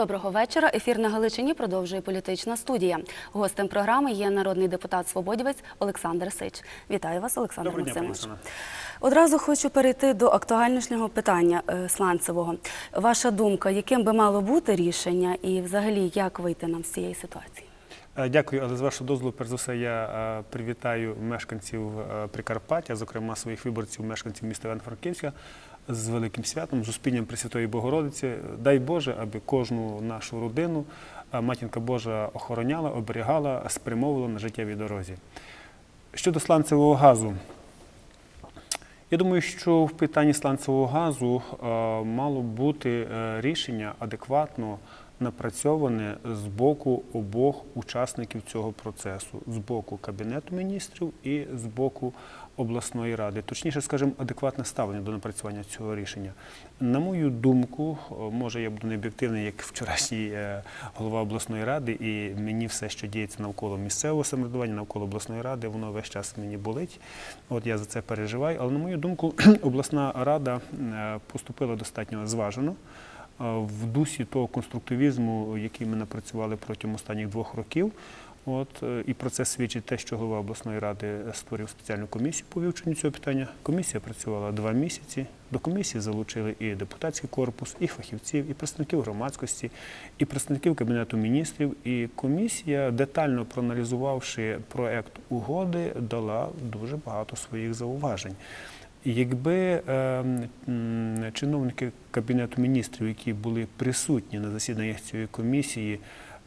Доброго вечора. Ефір на Галичині продовжує політична студія. Гостем програми є народний депутат Свободівець Олександр Сич. Вітаю вас, Олександр Доброго Максимович. Оксано. Одразу хочу перейти до актуальнішнього питання е, сланцевого. Ваша думка, яким би мало бути рішення, і взагалі як вийти нам з цієї ситуації? Е, Дякую, але з вашого дозволу, перш за все, я е, привітаю мешканців Прикарпаття, зокрема своїх виборців, мешканців міста Івано-Франківська з великим святом, з успінням Пресвятої Богородиці. Дай Боже, аби кожну нашу родину е, матінка Божа охороняла, оберігала, спрямовувала на життєвій дорозі. Щодо сланцевого газу. Я думаю, що в питанні сланцевого газу е, мало бути е, рішення адекватно напрацьоване з боку обох учасників цього процесу, з боку Кабінету міністрів і з боку обласної ради. Точніше, скажімо, адекватне ставлення до напрацювання цього рішення. На мою думку, може я буду не об'єктивний, як вчорашній е, голова обласної ради, і мені все, що діється навколо місцевого самоврядування, навколо обласної ради, воно весь час мені болить. От я за це переживаю. Але на мою думку, обласна рада е, поступила достатньо зважено. Е, В дусі того конструктивізму, який ми напрацювали протягом останніх двох років, От е, і про це свідчить те, що голова обласної ради створив спеціальну комісію по вивченню цього питання. Комісія працювала два місяці. До комісії залучили і депутатський корпус, і фахівців, і представників громадськості, і представників кабінету міністрів. І комісія, детально проаналізувавши проект угоди, дала дуже багато своїх зауважень. Якби е, чиновники кабінету міністрів, які були присутні на засіданнях цієї комісії,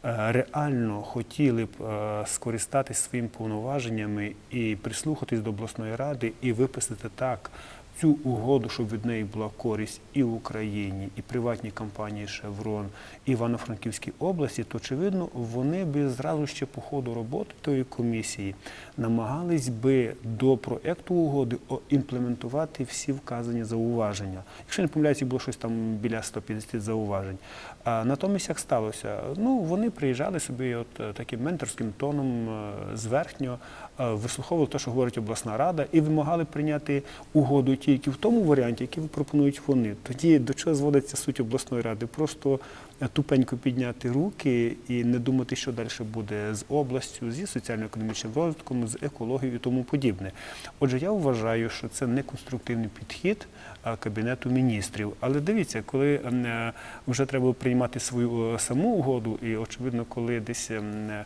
е, реально хотіли б е, скористатись своїми повноваженнями і прислухатись до обласної ради і виписати так цю угоду, щоб від неї була користь і в Україні, і приватній компанії Шеврон, і Івано-Франківській області, то очевидно вони би зразу ще по ходу роботи тої комісії намагались би до проекту угоди імплементувати всі вказані зауваження. Якщо не помиляюсь, було щось там біля 150 зауважень. А натомість як сталося? Ну вони приїжджали собі от е, таким менторським тоном е, зверхньо, е, вислуховували те, що говорить обласна рада, і вимагали прийняти угоду тільки в тому варіанті, який пропонують вони. Тоді до чого зводиться суть обласної ради? Просто тупенько підняти руки і не думати, що далі буде з областю, зі соціально-економічним розвитком, з екологією і тому подібне. Отже, я вважаю, що це не конструктивний підхід Кабінету міністрів. Але дивіться, коли е, вже треба приймати свою е, саму угоду, і очевидно, коли десь е,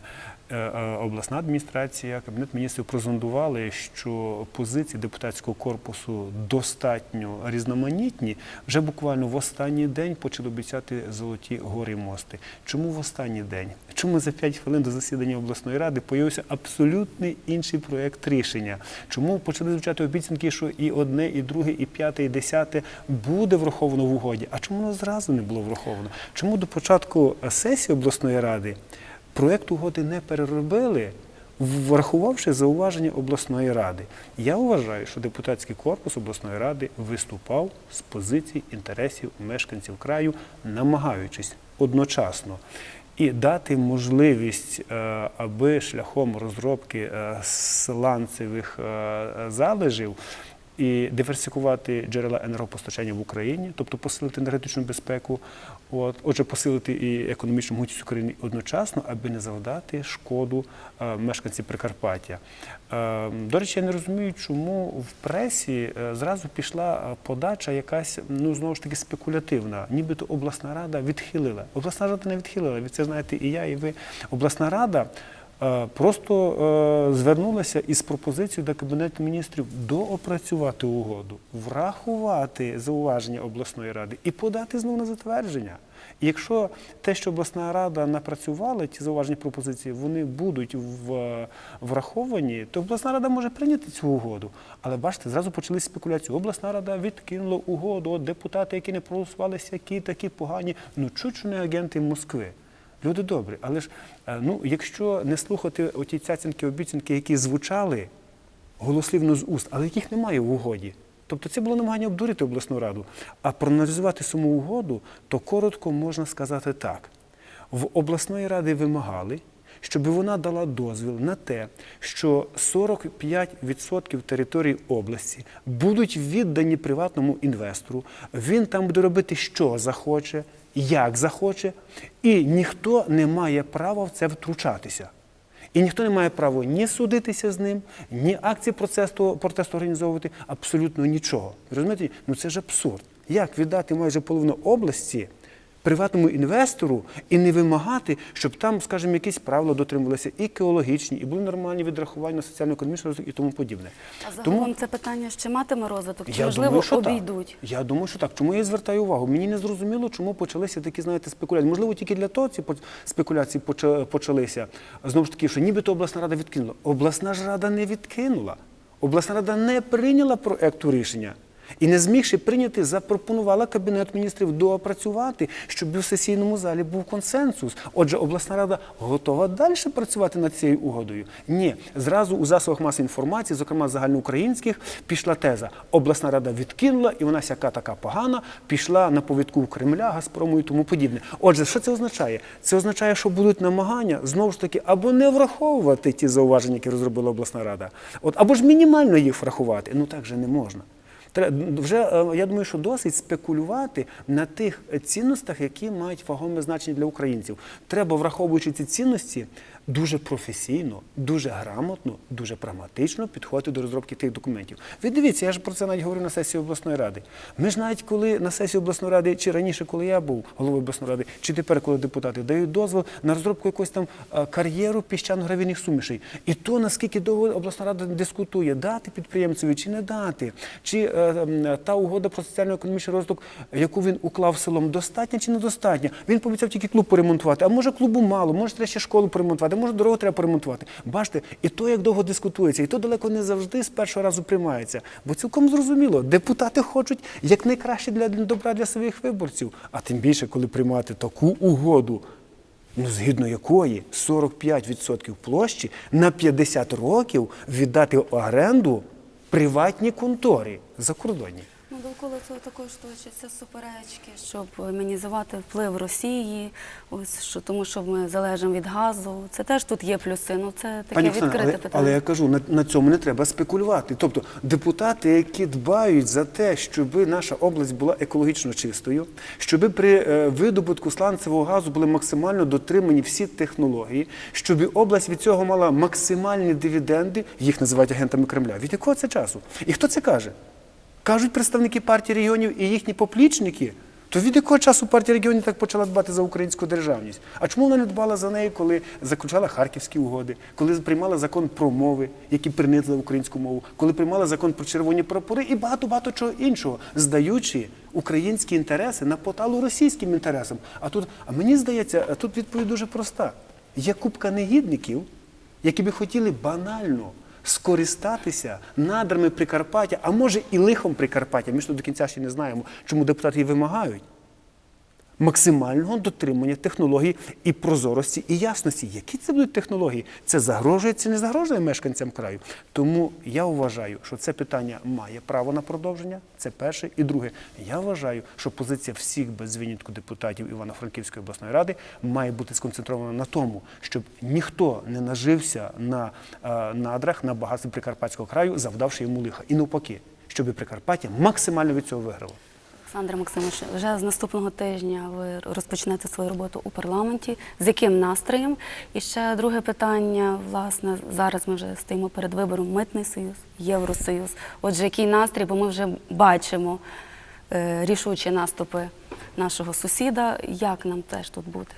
обласна адміністрація, Кабінет міністрів прозондували, що позиції депутатського корпусу достатньо різноманітні, вже буквально в останній день почали обіцяти золоті гори і мости. Чому в останній день? Чому за 5 хвилин до засідання обласної ради появився абсолютно інший проєкт рішення? Чому почали звучати обіцянки, що і одне, і друге, і п'яте, і десяте буде враховано в угоді? А чому воно зразу не було враховано? Чому до початку сесії обласної ради проєкт угоди не переробили? Врахувавши зауваження обласної ради, я вважаю, що депутатський корпус обласної ради виступав з позицій інтересів мешканців краю, намагаючись одночасно і дати можливість, е, аби шляхом розробки е, сланцевих е, залежів і диверсифікувати джерела енергопостачання в Україні, тобто посилити енергетичну безпеку, от, отже, посилити і економічну могутність України одночасно, аби не завдати шкоду е, мешканців Прикарпаття. Е, до речі, я не розумію, чому в пресі е, зразу пішла подача якась, ну знову ж таки, спекулятивна, нібито обласна рада відхилила. Обласна рада не відхилила, ви це знаєте і я, і ви. Обласна рада. Е, Просто е, звернулася із пропозицією до Кабінету міністрів доопрацювати угоду, врахувати зауваження обласної ради і подати знову на затвердження. І якщо те, що обласна рада напрацювала, ті зауваження пропозиції, вони будуть в, враховані, то обласна рада може прийняти цю угоду. Але бачите, зразу почалися спекуляції. Обласна рада відкинула угоду, депутати, які не проголосувалися, які такі погані, ну чуть не агенти Москви. Люди добрі, але ж е, ну, якщо не слухати оті цяцянки, обіцянки, які звучали голослівно з уст, але яких немає в угоді. Тобто це було намагання обдурити обласну раду. А проаналізувати саму угоду, то коротко можна сказати так: в обласної ради вимагали, щоб вона дала дозвіл на те, що 45% території області будуть віддані приватному інвестору. Він там буде робити, що захоче, як захоче, і ніхто не має права в це втручатися. І ніхто не має права ні судитися з ним, ні акції протесту, протесту організовувати, абсолютно нічого. Розумієте? Ну це ж абсурд. Як віддати майже половину області приватному інвестору і не вимагати, щоб там, скажімо, якісь правила дотримувалися і екологічні, і були нормальні відрахування соціально-економічний розвиток і тому подібне. А загалом це питання ще матиме розвиток, чи Я можливо думаю, що обійдуть? Так. Я думаю, що так. Чому я звертаю увагу? Мені не зрозуміло, чому почалися такі, знаєте, спекуляції. Можливо, тільки для того ці спекуляції поча- почалися. Знову ж таки, що нібито обласна рада відкинула. Обласна ж рада не відкинула. Обласна рада не прийняла проекту рішення. І не змігши прийняти, запропонувала Кабінет міністрів доопрацювати, щоб у сесійному залі був консенсус. Отже, обласна рада готова далі працювати над цією угодою. Ні, зразу у засобах масової інформації, зокрема загальноукраїнських, пішла теза. Обласна рада відкинула, і вона сяка така погана, пішла на повідку Кремля, Газпрому і тому подібне. Отже, що це означає? Це означає, що будуть намагання знову ж таки або не враховувати ті зауваження, які розробила обласна рада, от або ж мінімально їх врахувати. Ну так же не можна. Вже е, я думаю, що досить спекулювати на тих цінностях, які мають вагоме значення для українців. Треба, враховуючи ці цінності, дуже професійно, дуже грамотно, дуже прагматично підходити до розробки тих документів. Ви дивіться, я ж про це навіть говорив на сесії обласної ради. Ми ж навіть коли на сесії обласної ради, чи раніше, коли я був головою обласної ради, чи тепер, коли депутати дають дозвіл на розробку якогось там е, кар'єру піщано-гравійних сумішей. І то наскільки довго обласна рада дискутує, дати підприємцеві чи не дати, чи е, та угода про соціально-економічний розвиток, яку він уклав селом, достатня чи недостатня. Він пообіцяв тільки клуб поремонтувати. А може клубу мало, може треба ще школу поремонтувати, може дорогу треба поремонтувати. Бачите, і то як довго дискутується, і то далеко не завжди з першого разу приймається. Бо цілком зрозуміло, депутати хочуть як найкраще для добра для своїх виборців. А тим більше, коли приймати таку угоду, ну згідно якої 45% площі на 50 років віддати оренду приватній конторі закордонній. Довкола цього також точаться суперечки, щоб мінімізувати вплив Росії, ось що тому, що ми залежимо від газу. Це теж тут є плюси. Ну це таке Пані Оксана, відкрите але, питання. але я кажу, на, на цьому не треба спекулювати. Тобто депутати, які дбають за те, щоб наша область була екологічно чистою, щоб при е, видобутку сланцевого газу були максимально дотримані всі технології, щоб область від цього мала максимальні дивіденди, їх називають агентами Кремля. Від якого це часу? І хто це каже? Кажуть представники партії регіонів і їхні поплічники. То від якого часу партія регіонів так почала дбати за українську державність? А чому вона не дбала за неї, коли заключала харківські угоди, коли приймала закон про мови, які принизили українську мову, коли приймала закон про червоні прапори і багато багато чого іншого, здаючи українські інтереси на поталу російським інтересам. А тут, а мені здається, тут відповідь дуже проста: є купка негідників, які би хотіли банально скористатися надрами Прикарпаття, а може і лихом Прикарпаття. Ми ж до кінця ще не знаємо, чому депутати вимагають максимального дотримання технологій і прозорості і ясності. Які це будуть технології? Це загрожує, це не загрожує мешканцям краю. Тому я вважаю, що це питання має право на продовження. Це перше. І друге, я вважаю, що позиція всіх без винятку депутатів Івано-Франківської обласної ради має бути сконцентрована на тому, щоб ніхто не нажився на е, надрах на багатстві Прикарпатського краю, завдавши йому лиха. І навпаки, щоб Прикарпаття максимально від цього виграло. Олександр Максимович, вже з наступного тижня ви розпочнете свою роботу у парламенті. З яким настроєм? І ще друге питання. Власне, зараз ми вже стоїмо перед вибором Митний Союз, Євросоюз. Отже, який настрій, бо ми вже бачимо е, рішучі наступи нашого сусіда. Як нам теж тут бути?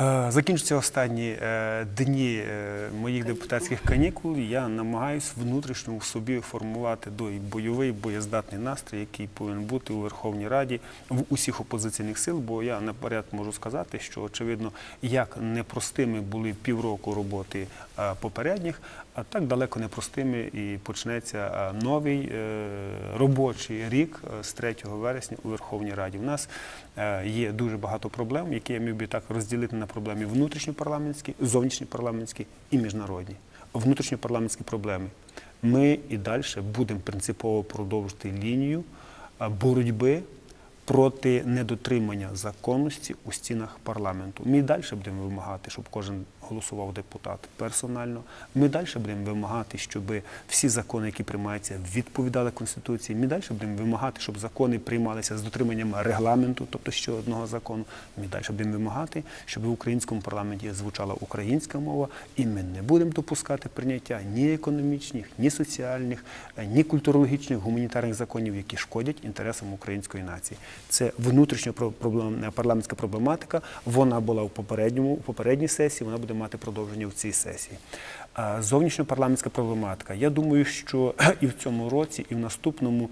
Е, Закінчаться останні е, дні е, моїх депутатських канікул. Я намагаюся внутрішньо в собі формувати той бойовий, боєздатний настрій, який повинен бути у Верховній Раді в усіх опозиційних сил. Бо я наперед можу сказати, що очевидно, як непростими були півроку роботи попередніх, а так далеко непростими і почнеться новий робочий рік з 3 вересня у Верховній Раді. У нас є дуже багато проблем, які я міг би так розділити на проблеми внутрішньопарламентські, зовнішньопарламентські і міжнародні. Внутрішньопарламентські проблеми. Ми і далі будемо принципово продовжити лінію е, боротьби проти недотримання законності у стінах парламенту. Ми і далі будемо вимагати, щоб кожен голосував депутат персонально. Ми далі будемо вимагати, щоб всі закони, які приймаються, відповідали Конституції. Ми далі будемо вимагати, щоб закони приймалися з дотриманням регламенту, тобто ще одного закону. Ми далі будемо вимагати, щоб в українському парламенті звучала українська мова, і ми не будемо допускати прийняття ні економічних, ні соціальних, ні культурологічних, гуманітарних законів, які шкодять інтересам української нації. Це е, парламентська проблематика. Вона була в попередньому в попередній сесії. Вона буде мати продовження в цій сесії. Зовнішньопарламентська проблематика. Я думаю, що і в цьому році, і в наступному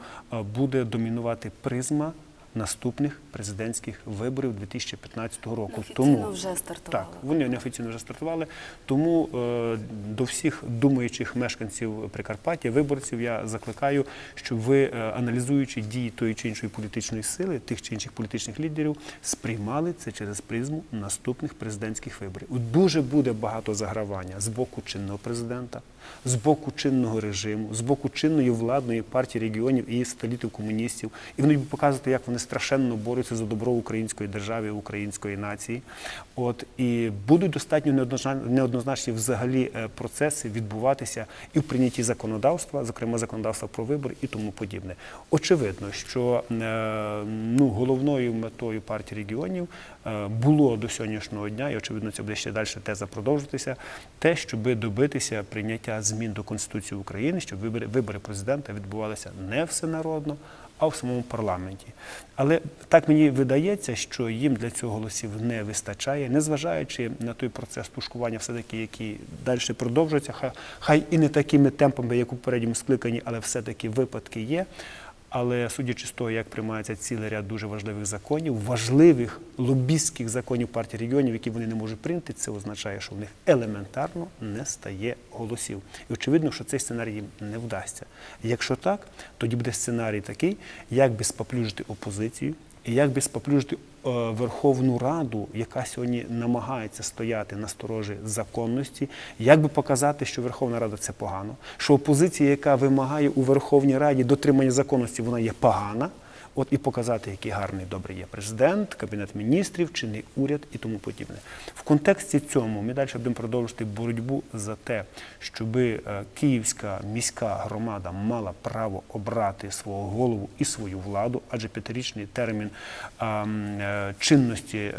буде домінувати призма наступних президентських виборів 2015 року. Офіційно вже стартували. Так, вони неофіційно вже стартували. Тому е, до всіх думаючих мешканців Прикарпаття, виборців, я закликаю, щоб ви, е, аналізуючи дії тої чи іншої політичної сили, тих чи інших політичних лідерів, сприймали це через призму наступних президентських виборів. Дуже буде багато загравання з боку чинного президента, з боку чинного режиму, з боку чинної владної партії регіонів і сателітів комуністів. І вони будуть показувати, як вони страшенно борються за добро української держави, української нації. От і будуть достатньо неоднозначні взагалі е, процеси відбуватися і в прийнятті законодавства, зокрема законодавства про вибори і тому подібне. Очевидно, що е, ну, головною метою партії регіонів е, було до сьогоднішнього дня, і очевидно, це буде ще далі теза продовжуватися, те, щоб добитися прийняття змін до Конституції України, щоб вибори, вибори президента відбувалися не всенародно, а в самому парламенті. Але так мені видається, що їм для цього голосів не вистачає, незважаючи на той процес тушкування, все-таки, який далі продовжується, хай, хай і не такими темпами, як у передньому скликанні, але все-таки випадки є. Але судячи з того, як приймається цілий ряд дуже важливих законів, важливих лобістських законів партії регіонів, які вони не можуть прийняти, це означає, що в них елементарно не стає голосів. І очевидно, що цей сценарій їм не вдасться. Якщо так, тоді буде сценарій такий, як би споплюжити опозицію, і як би споплюжити е, Верховну Раду, яка сьогодні намагається стояти на сторожі законності, як би показати, що Верховна Рада це погано, що опозиція, яка вимагає у Верховній Раді дотримання законності, вона є погана. От і показати, який гарний добрий є президент, кабінет міністрів, чинний уряд і тому подібне. В контексті цьому ми далі будемо продовжувати боротьбу за те, щоб київська міська громада мала право обрати свого голову і свою владу, адже п'ятирічний термін е, чинності е,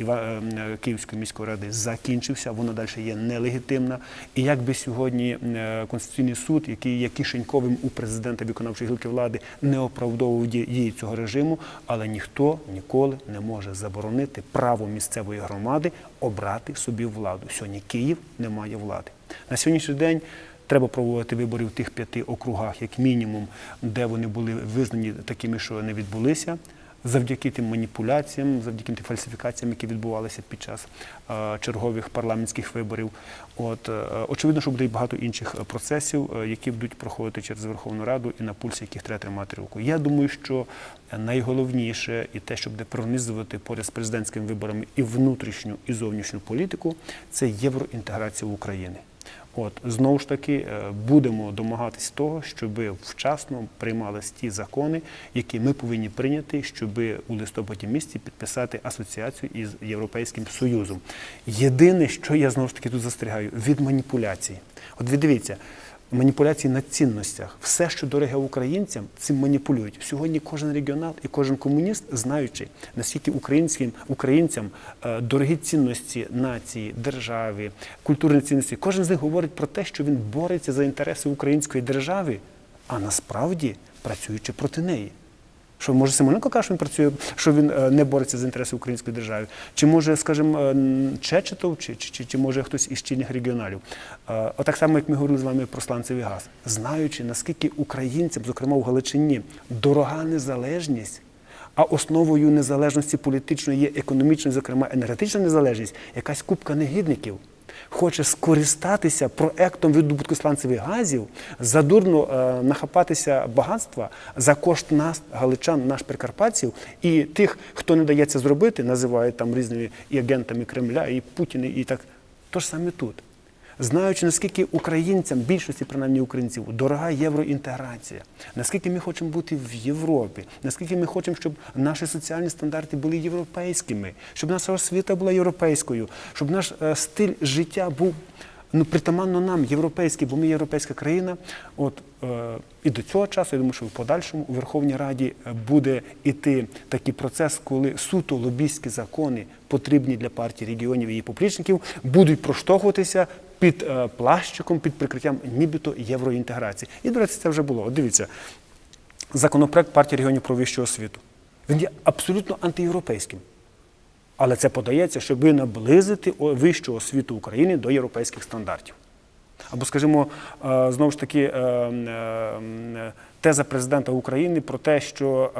е, Київської міської ради закінчився, вона далі є нелегітимна. І якби сьогодні е, Конституційний суд, який є кишеньковим у президента виконавчої гілки влади, не оправдовував дії цього режиму, але ніхто ніколи не може заборонити право місцевої громади обрати собі владу. Сьогодні Київ не має влади. На сьогоднішній день. Треба проводити вибори в тих п'яти округах, як мінімум, де вони були визнані такими, що не відбулися, завдяки тим маніпуляціям, завдяки тим фальсифікаціям, які відбувалися під час е, чергових парламентських виборів. От е, очевидно, що буде і багато інших е, процесів, які будуть проходити через Верховну Раду і на пульсі яких треба тримати руку. Я думаю, що найголовніше і те, що буде пронизувати поряд з президентськими виборами і внутрішню, і зовнішню політику, це євроінтеграція України. От знову ж таки е, будемо домагатись того, щоб вчасно приймались ті закони, які ми повинні прийняти, щоб у листопаді місці підписати асоціацію із Європейським Союзом. Єдине, що я знову ж таки тут застерігаю, від маніпуляцій. От ви дивіться. Маніпуляції на цінностях. Все, що дороге українцям, цим маніпулюють. Сьогодні кожен регіонал і кожен комуніст, знаючи, наскільки українським українцям е, дорогі цінності нації, держави, культурні цінності, кожен з них говорить про те, що він бореться за інтереси української держави, а насправді працюючи проти неї. Що може Симоненко каже, що він працює, що він е, не бореться за інтереси української держави? Чи може, скажімо, Чечетов, чи, чи, чи, чи може хтось із чинних регіоналів? Е, Отак само, як ми говорили з вами про сланцевий газ, знаючи, наскільки українцям, зокрема в Галичині, дорога незалежність. А основою незалежності політичної є економічна, зокрема енергетична незалежність, якась купка негідників хоче скористатися проектом видобутку сланцевих газів, задурно е, нахапатися багатства за кошт нас, галичан, наш прикарпатців, і тих, хто не дає це зробити, називають там різними і агентами Кремля, і Путіна, і так. То ж саме тут. Знаючи, наскільки українцям, більшості принаймні українців, дорога євроінтеграція, наскільки ми хочемо бути в Європі, наскільки ми хочемо, щоб наші соціальні стандарти були європейськими, щоб наша освіта була європейською, щоб наш е, стиль життя був ну, притаманно нам, європейський, бо ми європейська країна. От е, і до цього часу, я думаю, що в подальшому у Верховній Раді е, буде іти такий процес, коли суто лобійські закони, потрібні для партії регіонів і її поплічників, будуть проштовхуватися під е, плащиком, під прикриттям нібито євроінтеграції. І, до речі, це вже було. От дивіться, законопроект партії регіонів про вищу освіту. Він є абсолютно антиєвропейським. Але це подається, щоб наблизити вищу освіту України до європейських стандартів. Або, скажімо, е, знову ж таки, е, теза президента України про те, що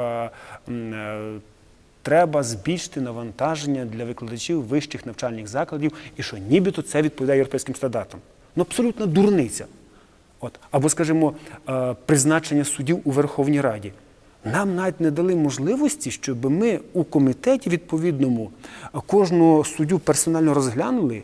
треба збільшити навантаження для викладачів вищих навчальних закладів, і що нібито це відповідає європейським стандартам. Ну, абсолютна дурниця. От. Або, скажімо, е, призначення суддів у Верховній Раді. Нам навіть не дали можливості, щоб ми у комітеті відповідному кожного суддю персонально розглянули,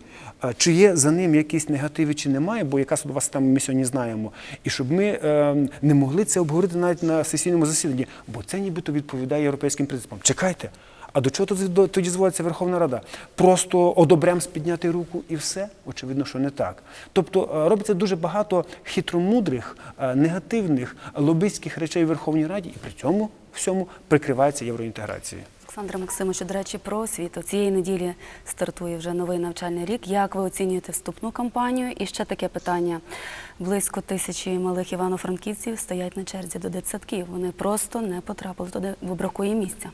чи є за ним якісь негативи, чи немає, бо яка судова система ми сьогодні знаємо. І щоб ми е, не могли це обговорити навіть на сесійному засіданні, бо це нібито відповідає європейським принципам. Чекайте. А до чого тоді- зводиться Верховна Рада? Просто одобрям підняти руку і все? Очевидно, що не так. Тобто е, робиться дуже багато хитромудрих, е, негативних лобістських речей в Верховній Раді, і при цьому всьому прикривається євроінтеграцією. Олександр Максимович, до речі, про освіту. Цієї неділі стартує вже новий навчальний рік. Як ви оцінюєте вступну кампанію? І ще таке питання: близько тисячі малих івано-франківців стоять на черзі до дитсадків. Вони просто не потрапили туди, бо бракує місця.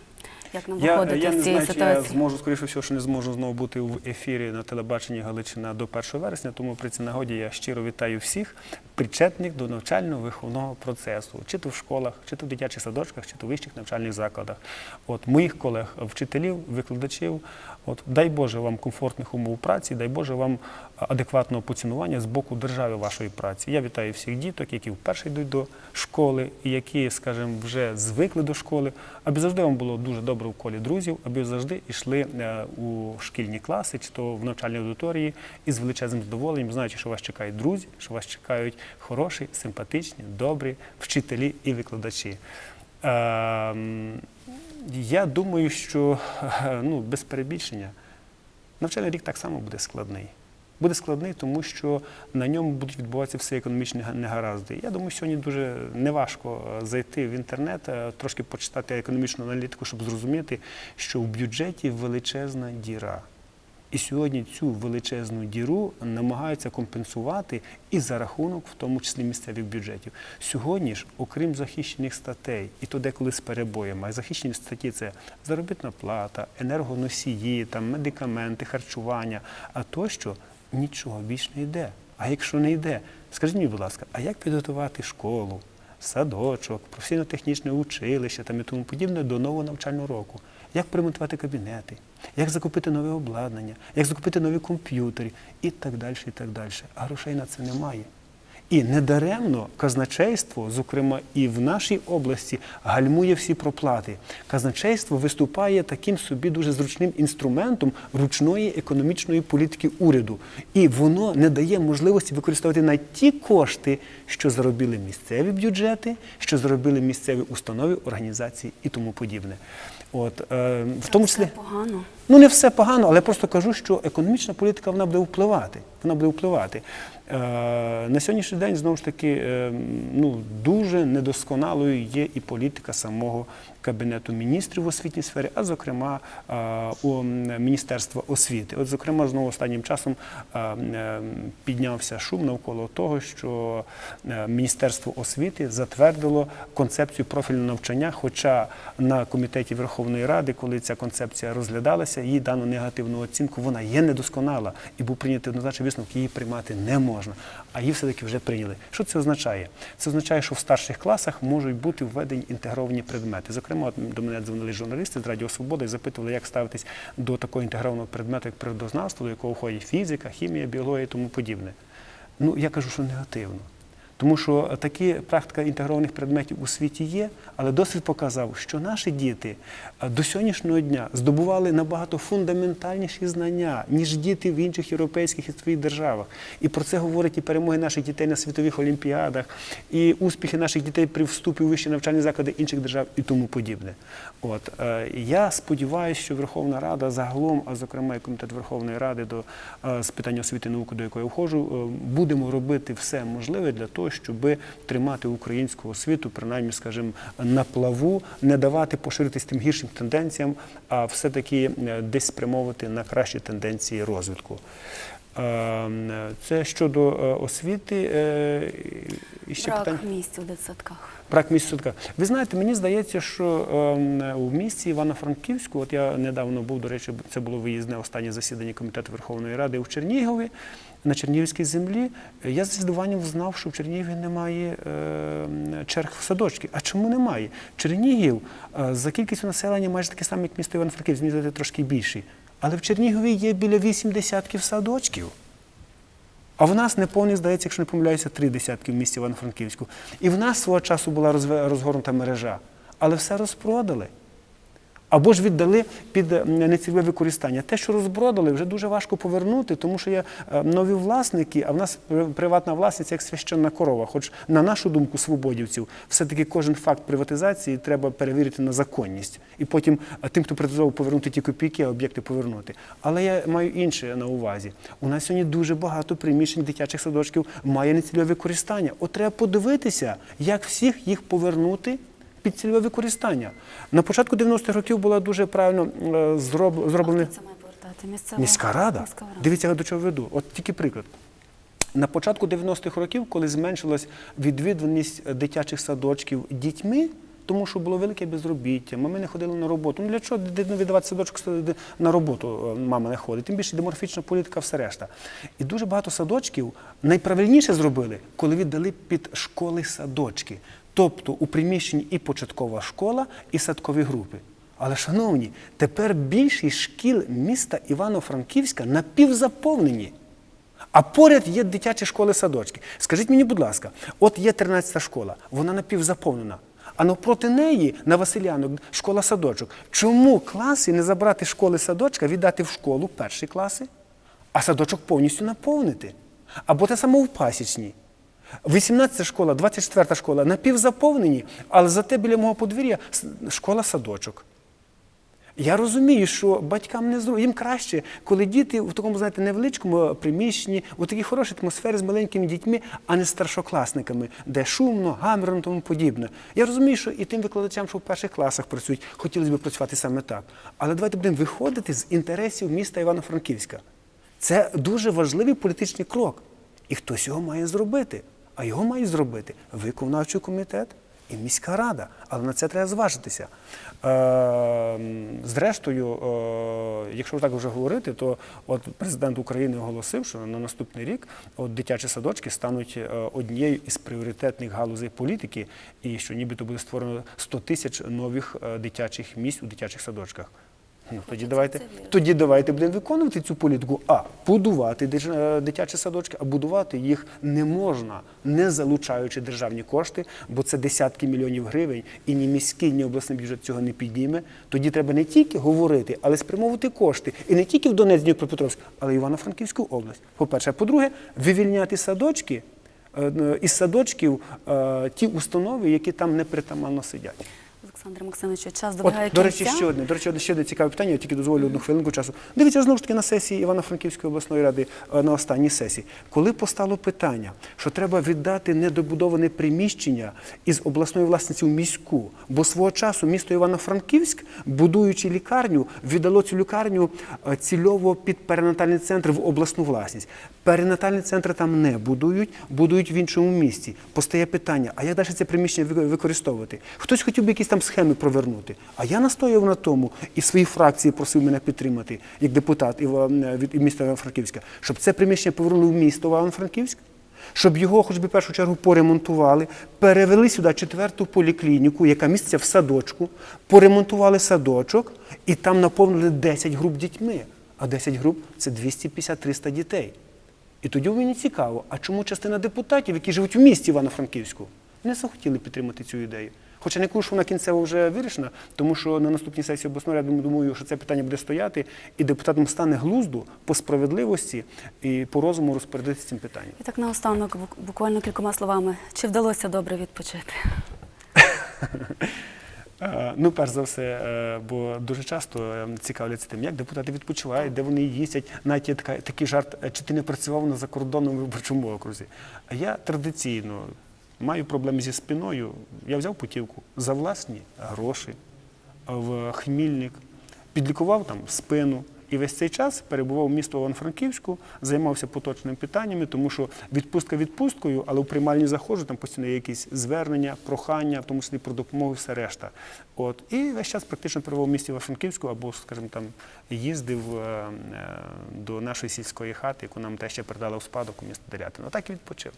Як нам Я, виходити я з цієї знаю, чи я зможу, скоріше всього, що не зможу знову бути в ефірі на телебаченні Галичина до 1 вересня, тому при цій нагоді я щиро вітаю всіх причетних до навчально-виховного процесу, чи то в школах, чи то в дитячих садочках, чи то в вищих навчальних закладах. От моїх колег, вчителів, викладачів. От дай Боже вам комфортних умов праці, дай Боже вам адекватного поцінування з боку держави вашої праці. Я вітаю всіх діток, які вперше йдуть до школи, і які, скажімо, вже звикли до школи, аби завжди вам було дуже добре в колі друзів, аби завжди йшли е, у шкільні класи чи то в навчальній аудиторії із величезним задоволенням, знаючи, що вас чекають друзі, що вас чекають хороші, симпатичні, добрі вчителі і викладачі. Я думаю, що ну, без перебільшення навчальний рік так само буде складний. Буде складний, тому що на ньому будуть відбуватися всі економічні га- негаразди. Я думаю, сьогодні дуже неважко е, зайти в інтернет, е, трошки почитати економічну аналітику, щоб зрозуміти, що в бюджеті величезна діра. І сьогодні цю величезну діру намагаються компенсувати і за рахунок, в тому числі місцевих бюджетів. Сьогодні ж, окрім захищених статей, і то деколи з перебоями, а захищені статті це заробітна плата, енергоносії, там, медикаменти, харчування, а тощо нічого більш не йде. А якщо не йде, скажіть мені, будь ласка, а як підготувати школу, садочок, професійно-технічне училище там і тому подібне до нового навчального року? Як примонтувати кабінети, як закупити нове обладнання, як закупити нові комп'ютери і так далі, і так далі. А грошей на це немає. І недаремно казначейство, зокрема і в нашій області, гальмує всі проплати. Казначейство виступає таким собі дуже зручним інструментом ручної економічної політики уряду. І воно не дає можливості використовувати на ті кошти, що заробили місцеві бюджети, що заробили місцеві установи, організації і тому подібне. От, е, в тому числі. Це погано. Ну, не все погано, але просто кажу, що економічна політика вона буде впливати. Вона буде впливати. Е, на сьогоднішній день знову ж таки е, ну, дуже недосконалою є і політика самого Кабінету міністрів в освітній сфері, а зокрема е, у Міністерства освіти. От, зокрема, знову останнім часом е, е, піднявся шум навколо того, що Міністерство освіти затвердило концепцію профільного навчання, хоча на комітеті Верховної Ради, коли ця концепція розглядалася, їй дано негативну оцінку, вона є недосконала і був прийнятий однозначний висновок, її приймати не можна. А її все-таки вже прийняли. Що це означає? Це означає, що в старших класах можуть бути введені інтегровані предмети. Зокрема, до мене дзвонили журналісти з Радіо Свобода і запитували, як ставитись до такого інтегрованого предмету, як природознавство, до якого входять фізика, хімія, біологія і тому подібне. Ну, я кажу, що негативно. Тому що такі практика інтегрованих предметів у світі є, але досвід показав, що наші діти е, до сьогоднішнього дня здобували набагато фундаментальніші знання, ніж діти в інших європейських і своїх державах. І про це говорять і перемоги наших дітей на світових олімпіадах, і успіхи наших дітей при вступі у вищі навчальні заклади інших держав і тому подібне. От е, я сподіваюся, що Верховна Рада загалом, а зокрема і комітет Верховної Ради до е, з питань освіти і науки, до якої я входжу, е, будемо робити все можливе для того, щоб тримати українську освіту, принаймні, скажімо, на плаву, не давати поширитись тим гіршим тенденціям, а все-таки е, десь спрямовувати на кращі тенденції розвитку. Е, Це щодо е, освіти. І ще Брак питання. місць у дитсадках. Брак місць садка. Ви знаєте, мені здається, що ем, у місті Івано-Франківську, от я недавно був, до речі, це було виїзне останнє засідання комітету Верховної Ради у Чернігові, на Чернігівській землі. Я з здивуванням знав, що в Чернігові немає ем, черг в садочки. А чому немає? Чернігів е, за кількістю населення майже таке саме, як місто Івано-Франківськ, мені трошки більший. Але в Чернігові є біля вісім десятків садочків. А в нас неповних, здається, якщо не помиляюся, три десятки в місті Івано-Франківську. І в нас свого часу була розгорнута мережа, але все розпродали. Або ж віддали під е, нецільове використання. Те, що розпродали, вже дуже важко повернути, тому що є е, нові власники, а в нас приватна власність як священна корова. Хоч на нашу думку, свободівців, все-таки кожен факт приватизації треба перевірити на законність. І потім е, тим, хто приватизував, повернути ті копійки, а об'єкти повернути. Але я маю інше на увазі. У нас сьогодні дуже багато приміщень дитячих садочків має нецільове використання. От треба подивитися, як всіх їх повернути під цільове використання. На початку 90-х років була дуже правильно е, зроб, зроблена? Місцева міська рада. Міська рада. Дивіться, до чого веду. От тільки приклад. На початку 90-х років, коли зменшилась відвідуваність дитячих садочків дітьми, тому що було велике безробіття, мами не ходили на роботу. Ну для чого дитину віддавати садочок на роботу? е, Мама не ходить. Тим більше деморфічна політика, все решта. І дуже багато садочків найправильніше зробили, коли віддали під школи садочки. Тобто у приміщенні і початкова школа, і садкові групи. Але, шановні, тепер більшість шкіл міста Івано-Франківська напівзаповнені. А поряд є дитячі школи-садочки. Скажіть мені, будь ласка, от є 13-та школа, вона напівзаповнена. А навпроти неї на Василянок школа-садочок. Чому класи не забрати школи-садочка, віддати в школу перші класи, а садочок повністю наповнити? Або те саме в пасічній. 18 школа, 24 школа напівзаповнені, але зате біля мого подвір'я школа-садочок. Я розумію, що батькам не зру... їм краще, коли діти в такому, знаєте, невеличкому приміщенні, у такій хорошій атмосфері з маленькими дітьми, а не старшокласниками, де шумно, гамерно і тому подібне. Я розумію, що і тим викладачам, що в перших класах працюють, хотілося б працювати саме так. Але давайте будемо виходити з інтересів міста Івано-Франківська. Це дуже важливий політичний крок. І хтось його має зробити. А його має зробити виконавчий комітет і міська рада. Але на це треба зважитися. Е, зрештою, е, якщо так вже говорити, то от президент України оголосив, що на наступний рік от дитячі садочки стануть е, однією із пріоритетних галузей політики, і що нібито буде створено 100 тисяч нових е, дитячих місць у дитячих садочках. Тоді давайте, тоді давайте будемо виконувати цю політику. А будувати е, дитячі садочки, а будувати їх не можна, не залучаючи державні кошти, бо це десятки мільйонів гривень, і ні міський, ні обласний бюджет цього не підніме. Тоді треба не тільки говорити, але спрямовувати кошти. І не тільки в Донецьк, Дніпропетровськ, але й Івано-Франківську область. По-перше, по-друге, вивільняти садочки. е, е, Із садочків ті установи, які там непритаманно сидять. Олександр Максимович, час От, добігає до речі, кінця. ще одне, до речі, ще одне цікаве питання, я тільки дозволю одну хвилинку часу. Дивіться, знову ж таки на сесії Івано-Франківської обласної ради, е, на останній сесії, коли постало питання, що треба віддати недобудоване приміщення із обласної власниці в міську, бо свого часу місто Івано-Франківськ, будуючи лікарню, віддало цю лікарню е, цільово під перинатальний центр в обласну власність. Перинатальний центр там не будують, будують в іншому місці. Постає питання, а як далі це приміщення використовувати? Хтось хотів би якісь там схеми провернути. А я настояв на тому і в своїй фракції просив мене підтримати як депутат від міста Івано-Франківська, щоб це приміщення повернули в місто Івано-Франківськ. Щоб його, хоч би в першу чергу, поремонтували, перевели сюди четверту поліклініку, яка міститься в садочку, поремонтували садочок і там наповнили 10 груп дітьми. А 10 груп це 250-300 дітей. І тоді мені цікаво, а чому частина депутатів, які живуть в місті Івано-Франківську, не захотіли підтримати цю ідею? Хоча не кажу, що вона кінцево вже вирішена, тому що на наступній сесії обласної ради думаю, що це питання буде стояти, і депутатам стане глузду по справедливості і по розуму розпорядитися цим питанням. І так наостанок, буквально кількома словами, чи вдалося добре відпочити? Е, Ну, перш за все, е, бо дуже часто е, цікавляться тим, як депутати відпочивають, де вони їздять. Навіть є така, такий жарт, чи ти не працював на закордонному виборчому окрузі. А я традиційно маю проблеми зі спиною. Я взяв путівку за власні гроші в Хмільник, підлікував там спину. І весь цей час перебував в місто Івано-Франківську, займався поточними питаннями, тому що відпустка відпусткою, але у приймальні заходжу, там постійно є якісь звернення, прохання, в тому числі про допомогу, все решта. От. І весь час практично перебував в місті Івано-Франківську або, скажімо, там їздив е, е, до нашої сільської хати, яку нам те ще передали у спадок у місто Дерятино. Так і відпочив.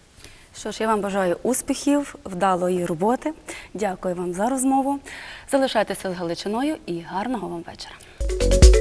Що ж, я вам бажаю успіхів, вдалої роботи. Дякую вам за розмову. Залишайтеся з Галичиною і гарного вам вечора.